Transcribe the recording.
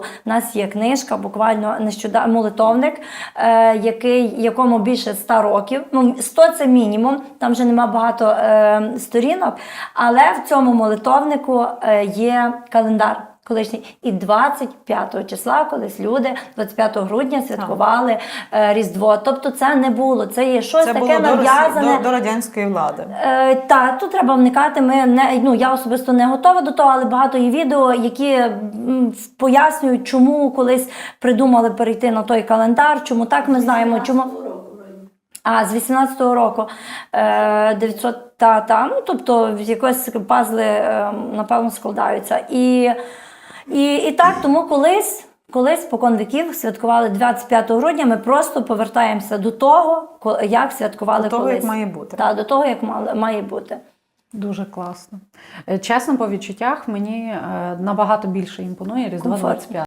було. У нас є книжка, буквально нещодавно молитовник, е, який, якому більше 100 років. Ну, 100 це мінімум, там вже нема багато е, сторінок. Але в цьому молитовнику е, є календар. Колишній і 25 числа, колись люди 25 грудня святкували е, Різдво. Тобто це не було. Це є щось Це таке було нав'язане. до, до радянської влади. Е, та тут треба вникати. Ми не ну я особисто не готова до того, але багато є відео, які м, пояснюють, чому колись придумали перейти на той календар, чому так ми знаємо, чому. А з 18-го року е, 900 та, та, ну тобто якось пазли е, напевно складаються. І, і, і так, тому колись. Колись покон віків святкували 25 грудня. Ми просто повертаємося до того, як святкували До того, колись. як має бути. Так, до того, як має бути. Дуже класно. Е, Чесно, по відчуттях мені е, набагато більше імпонує Різдво Комфортно. 25.